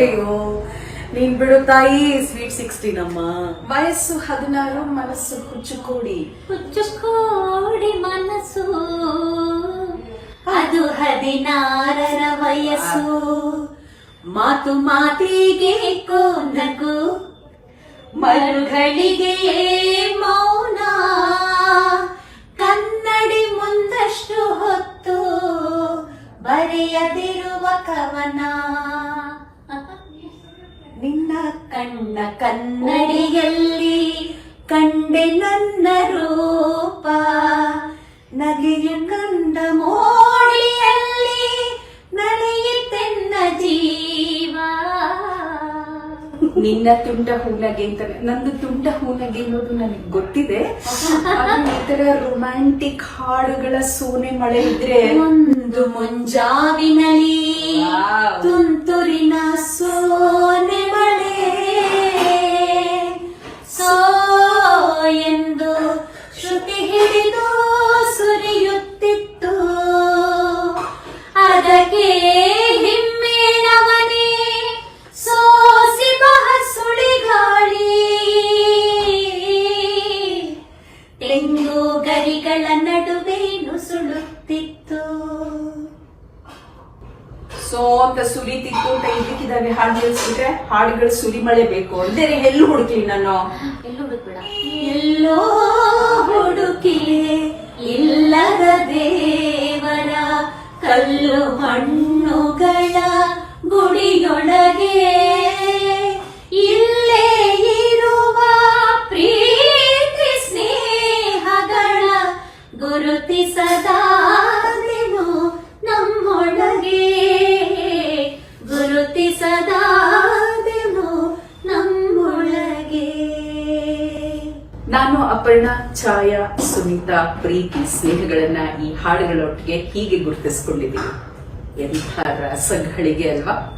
ಅಯ್ಯೋ ನೀನ್ ಬಿಡು ತಾಯಿ ಸ್ವೀಟ್ ಸಿಕ್ಸ್ಟೀನ್ ಅಮ್ಮ ವಯಸ್ಸು ಹದಿನಾರು ಮನಸ್ಸು ಹುಚ್ಚುಕೋಡಿ ಹುಚ್ಚುಕೋಡಿ ಮನಸ್ಸು. ಅದು ಹದಿನಾರರ ವಯಸ್ಸು. ಮಾತು ಮಾತಿಗೆ ಕೋನಗು ಮರುಗಳಿಗೆ ಬರೆಯದಿರುವ ಕವನ ನಿನ್ನ ಕಣ್ಣ ಕನ್ನಡಿಯಲ್ಲಿ ಕಂಡೆ ನನ್ನ ರೂಪ. ನಗೆಯ ಕಂದ ಮೋಡಿಯಲ್ಲಿ ನಡೆಯುತ್ತೆನ್ನ ಜೀವ. ನಿನ್ನ ತುಂಡ ಹೂನಗೆ ಅಂತಾರೆ. ನಂದು ತುಂಡ ಹೂನಗೆ ಅನ್ನೋದು ನನಗೆ ಗೊತ್ತಿದೆ. ಈ ತರ ರೊಮ್ಯಾಂಟಿಕ್ ಹಾಡುಗಳ ಸೋನೆ ಮಳೆ ಇದ್ರೆ ಒಂದು ಮುಂಜಾವಿನಲಿ ವಾವ್. ತುಂತುರಿನ ಸೋನೆ ನಡುವೆ ನುಸುಳುತ್ತಿತ್ತು ಸೋ ಅಂತ ಸುರಿತಿತ್ತು ಅಂತ ಇದಕ್ಕಿದ್ದಾವೆ ಹಾಡು ನಿಲ್ಸ್ಬಿಟ್ರೆ ಹಾಡುಗಳು ಸುರಿ ಮಳೆ ಬೇಕು ಅಂದ್ರೆ ಎಲ್ಲೂ ಹುಡುಕ್ಲಿ ನಾನು ಎಲ್ಲೋ ಹುಡುಕ್ಬೇಡ. ಎಲ್ಲೋ ಹುಡುಕಿ ಇಲ್ಲದ ದೇವರ ಕಲ್ಲು ಮಣ್ಣುಗಳ ಗುಡಿಯೊಳಗೆ ಗುರುತಿಸದಾದೆನು ನಮ್ಮೊಳಗೆ. ಗುರುತಿಸದಾದೆನು ನಮ್ಮೊಳಗೆ. ನಾನು ಅಪರ್ಣ ಛಾಯಾ, ಸುನೀತಾ, ಪ್ರೀತಿ, ಸ್ನೇಹಗಳನ್ನ ಈ ಹಾಡುಗಳೊಟ್ಟಿಗೆ ಹೀಗೆ ಗುರುತಿಸಿಕೊಂಡಿದ್ದೀನಿ. ಎಂಥ ರಸಗಳಿಗೆ ಅಲ್ವಾ?